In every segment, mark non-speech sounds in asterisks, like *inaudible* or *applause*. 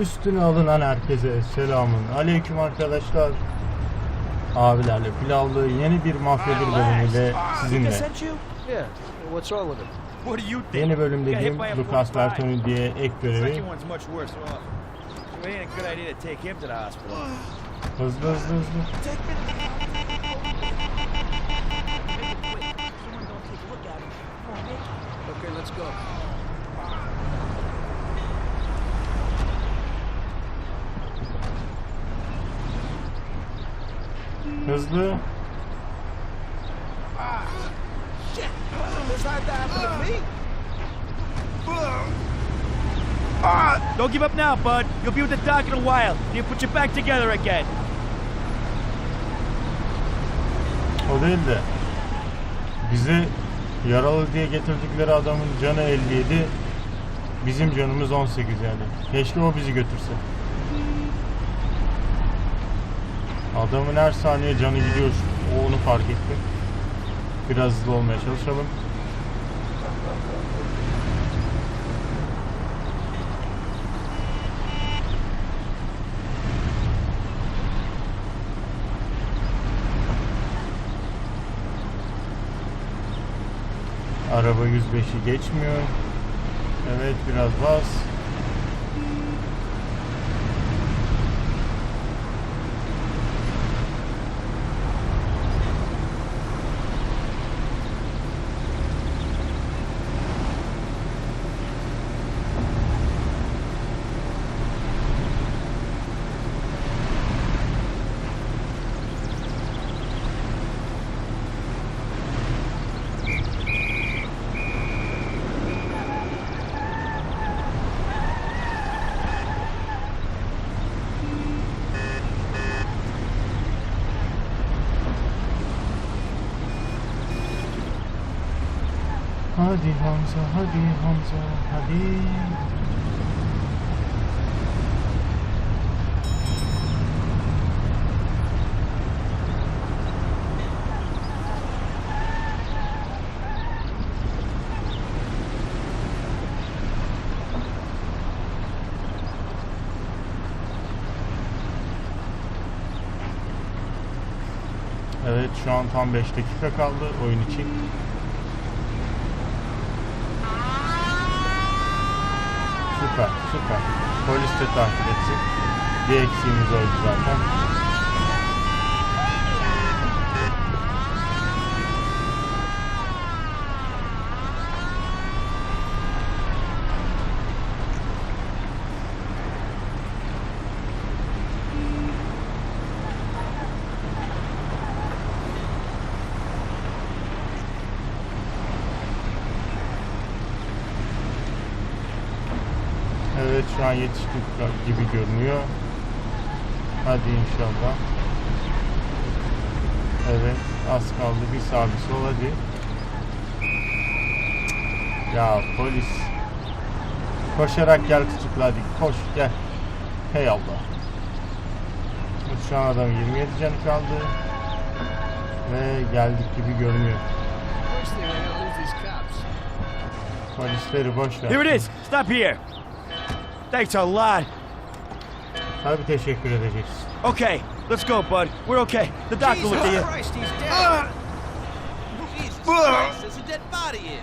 Üstüne alınan herkese selamun aleyküm arkadaşlar. Abilerle pilavlı yeni bir mafya bir bölümüyle sizinle. Yeni bölüm dediğim Lucas 45. Bertoni diye ek görevi. Second one's much Hızlı. Don't give up now, bud. You'll be with the doc in a while. He'll put you back together again. O değil de bizi yaralı diye getirdikleri adamın canı 57 bizim canımız 18 yani. Keşke o bizi götürse. Adamın her saniye canı gidiyor. O onu fark ettim. Biraz hızlı olmaya çalışalım. Araba 105'i geçmiyor. Evet biraz bas. Hadi Hamza, hadi Hamza, hadi. Evet şu an tam 5 dakika kaldı oyun için. Süper, süper. Polis de takip etsin. Bir eksiğimiz oldu zaten. Evet şu an yetiştik gibi görünüyor. Hadi inşallah. Evet az kaldı bir sağ bir sol hadi. Ya polis. Koşarak gel kızıkla hadi koş gel. Hey Allah. Şu an adam 27 canı kaldı. Ve geldik gibi görünüyor. Polisleri boş ver. Here it is. Stop here. Thanks a lot. Tabii teşekkür edeceğiz. Okay, let's go, bud. We're okay. The doctor will look at you. Christ, he's dead. Jesus Christ, there's a dead body here.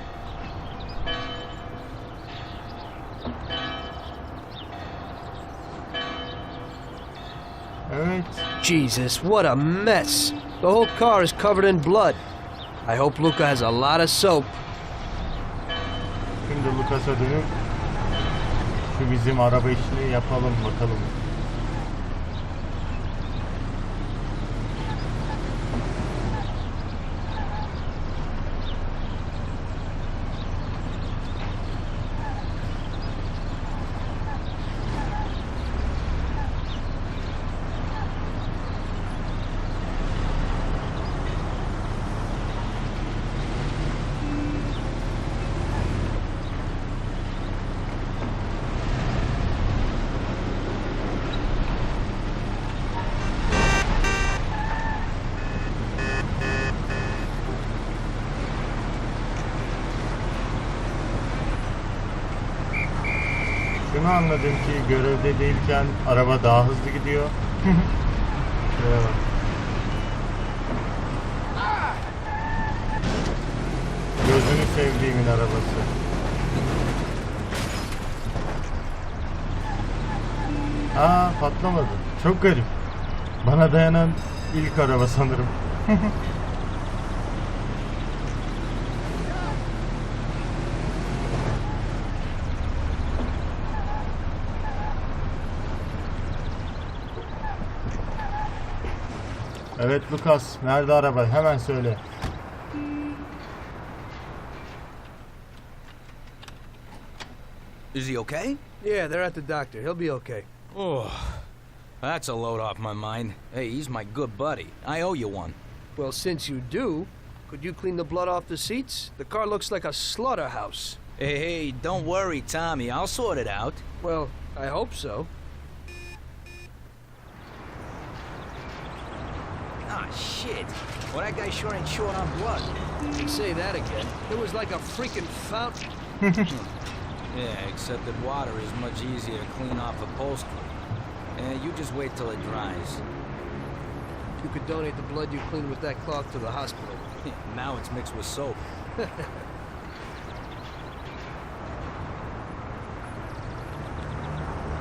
Evet. Jesus, what a mess. The whole car is covered in blood. I hope Luca has a lot of soap. Şimdi Lucas'a dönüp şu bizim araba işini yapalım bakalım. Sonra anladım ki görevde değilken araba daha hızlı gidiyor. Şuraya bak. Gözünü sevdiğimin arabası. Aa patlamadı. Çok garip. Bana dayanan ilk araba sanırım. Evet Lucas, nerede araba? Hemen söyle. Is he okay? Yeah, they're at the doctor. He'll be okay. Oh, that's a load off my mind. Hey, he's my good buddy. I owe you one. Well, since you do, could you clean the blood off the seats? The car looks like a slaughterhouse. Hey, hey, don't worry, Tommy. I'll sort it out. Well, I hope so. Shit. Well, that guy sure ain't short on blood. Say that again. It was like a freaking fountain. *laughs* Yeah, except that water is much easier to clean off upholstery. Eh, you just wait till it dries. You could donate the blood you cleaned with that cloth to the hospital. *laughs* now it's mixed with soap. *laughs*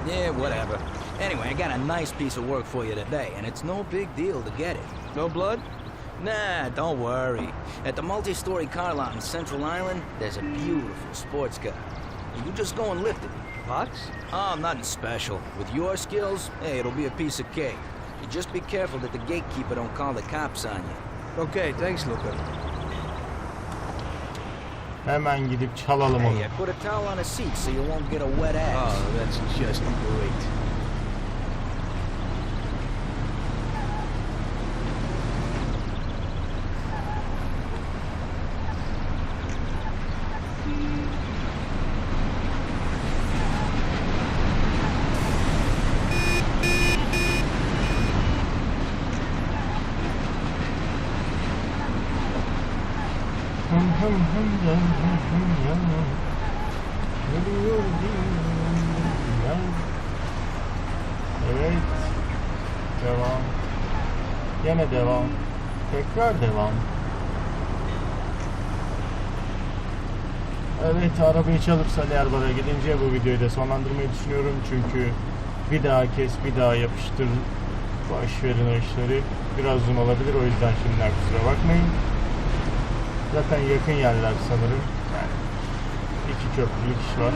yeah, whatever. Anyway, I got a nice piece of work for you today, and it's no big deal to get it. No blood? Nah, don't worry. At the multi-story car lot in Central Island, there's a beautiful sports car. You just go and lift it. Box? Oh, nothing special. With your skills, hey, it'll be a piece of cake. You just be careful that the gatekeeper don't call the cops on you. Okay, thanks, Luca. Hemen gidip çalalım onu. Hey, put a towel on the seat so you won't get a wet ass. Oh, that's just great. Hım hım ya, hım hım ya. Geliyor ya. Evet. Devam. Gene devam. Tekrar devam. Evet arabayı çalıp Salyarbar'a gidince bu videoyu da sonlandırmayı düşünüyorum çünkü bir daha kes bir daha yapıştır boş verin o işleri biraz uzun olabilir o yüzden şimdiden kusura bakmayın. Zaten yakın yerler sanırım. Yani iki köprülük iş var.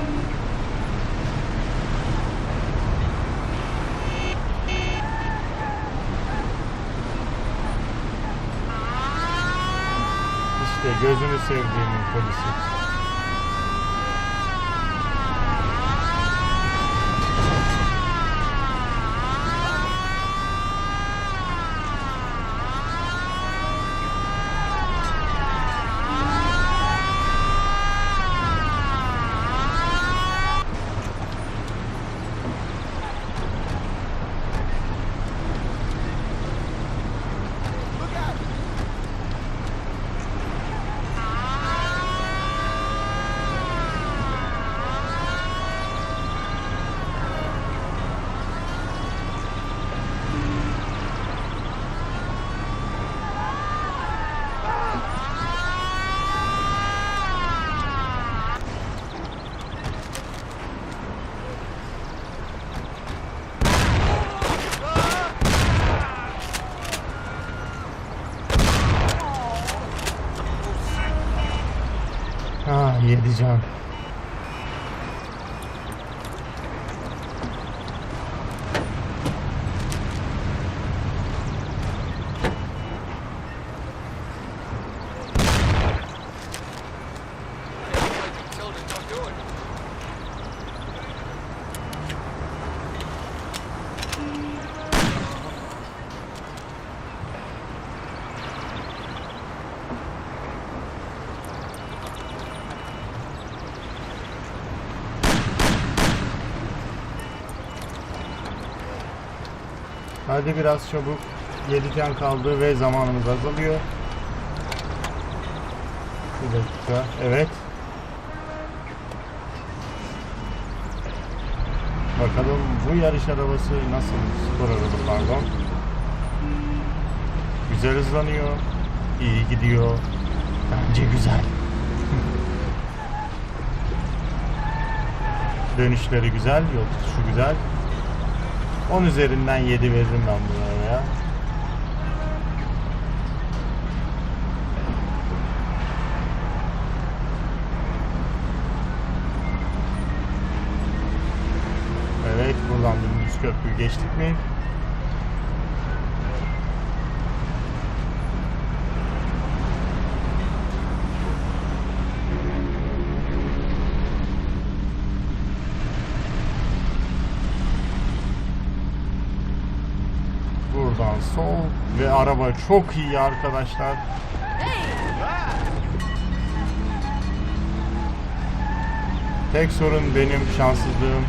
İşte gözünü sevdiğimin polisi. Ah Hadi biraz çabuk. 7 can kaldı ve zamanımız azalıyor. Bir dakika. Evet. Bakalım bu yarış arabası nasıl? Spor araba pardon. Güzel hızlanıyor. iyi gidiyor. Bence güzel. *laughs* Dönüşleri güzel, yol tutuşu güzel. 10 üzerinden 7 veririm ben bu arabaya. Evet, buradan dümdüz köprüyü geçtik mi? Buradan sol ve araba çok iyi arkadaşlar. Tek sorun benim şanssızlığım.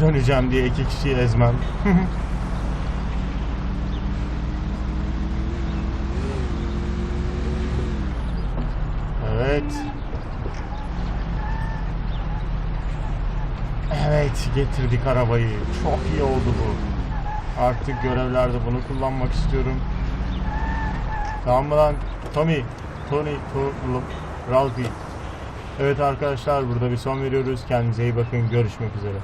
Döneceğim diye iki kişiyi ezmem. *laughs* evet. Evet getirdik arabayı. Çok iyi oldu bu. Artık görevlerde bunu kullanmak istiyorum. Tamam mı lan? Tommy, Tony, to, Ralphie. Evet arkadaşlar burada bir son veriyoruz. Kendinize iyi bakın. Görüşmek üzere.